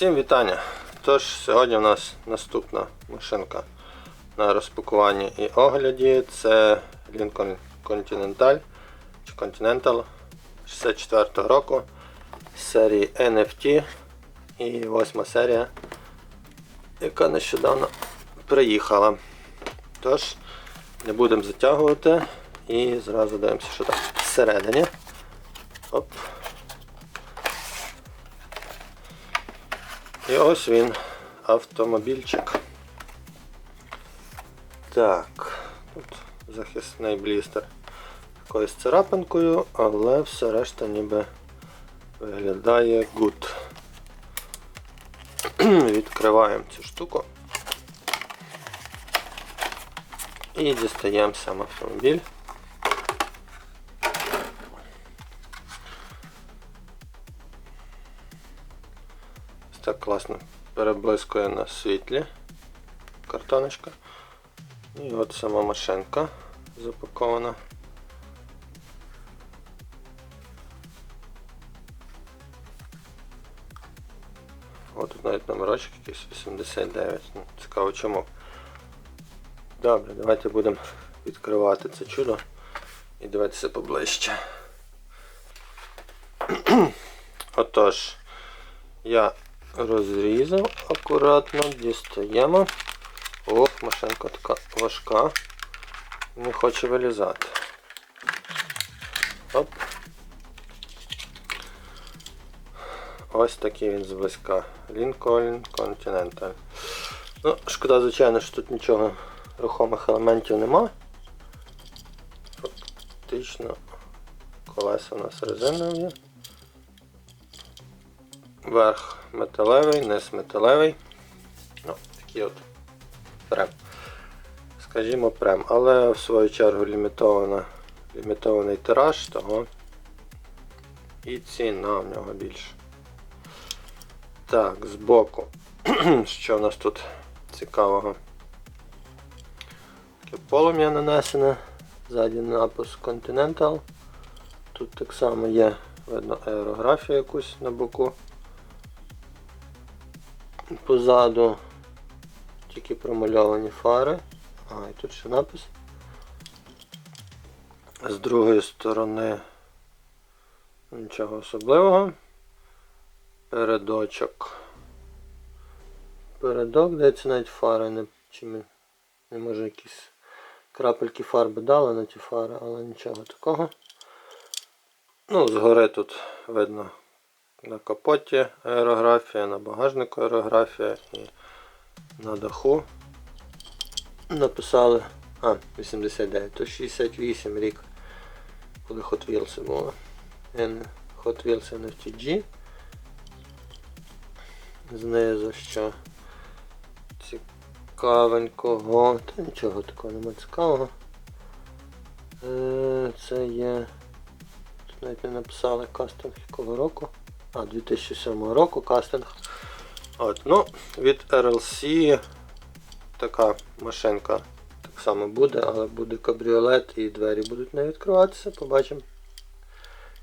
Всім вітання! Тож, сьогодні у нас наступна машинка на розпакуванні і огляді. Це Lincoln Continental чи Continental 64 року серії NFT і восьма серія, яка нещодавно приїхала. Тож, не будемо затягувати і зразу дивимося, що там всередині. Оп. І ось він, автомобільчик. Так, тут захисний блістер якоюсь царапинкою, але все решта ніби виглядає good. Відкриваємо цю штуку і дістаємо сам автомобіль. Так класно переблискує на світлі картоночка. І от сама машинка запакована. О, тут навіть номерочок якийсь 89. Ну, цікаво чому. Добре, давайте будемо відкривати це чудо і дивитися поближче. Отож, я розрізав акуратно, дістаємо. Ох, машинка така важка. Не хоче вилізати. Оп. Ось такий він зблизька. Lincoln Continental. Ну, шкода, звичайно, що тут нічого рухомих елементів нема. Фактично колеса у нас резинові. Верх металевий, низ металевий. Ну, такий от прем. Скажімо прем, але в свою чергу лімітована, лімітований тираж, того і ціна в нього більше. Так, збоку. Що в нас тут цікавого? Таке полум'я нанесене, ззаді напис Continental. Тут так само є, видно, аерографію якусь на боку. Позаду тільки промальовані фари. А, і тут ще напис. З другої сторони нічого особливого. Передочок. Передок, здається, навіть фари не, чи ми, не може якісь крапельки фарби дали на ті фари, але нічого такого. Ну, згори тут видно на капоті аерографія, на багажнику аерографія і на даху написали. А, 89, то 68 рік, коли Hot Wheels було. Hot Wheels NFTG. Знизу що цікавенького. Та нічого такого немає цікавого. Е, Це є. Тут навіть не написали кастинг якого року. А, 2007 року кастинг. От, ну, від RLC така машинка так само буде, але буде кабріолет і двері будуть не відкриватися. Побачимо,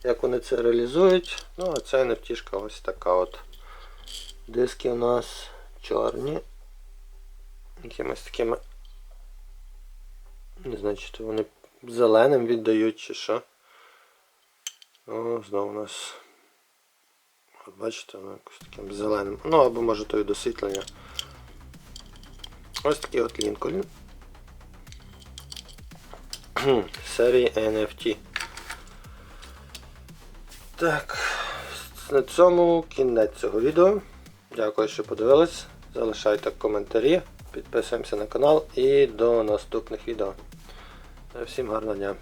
як вони це реалізують. Ну, а це нефтішка ось така от. Диски у нас чорні. Якимось такими. Не знаю, чи вони зеленим віддають чи що. О, знову у нас. Бачите, воно якось таким зеленим. Ну або може то і досвітлення. Ось такий от Lincoln. Серії NFT. Так, на цьому кінець цього відео. Дякую, що подивились. Залишайте коментарі, підписуємося на канал і до наступних відео. Всім гарного дня!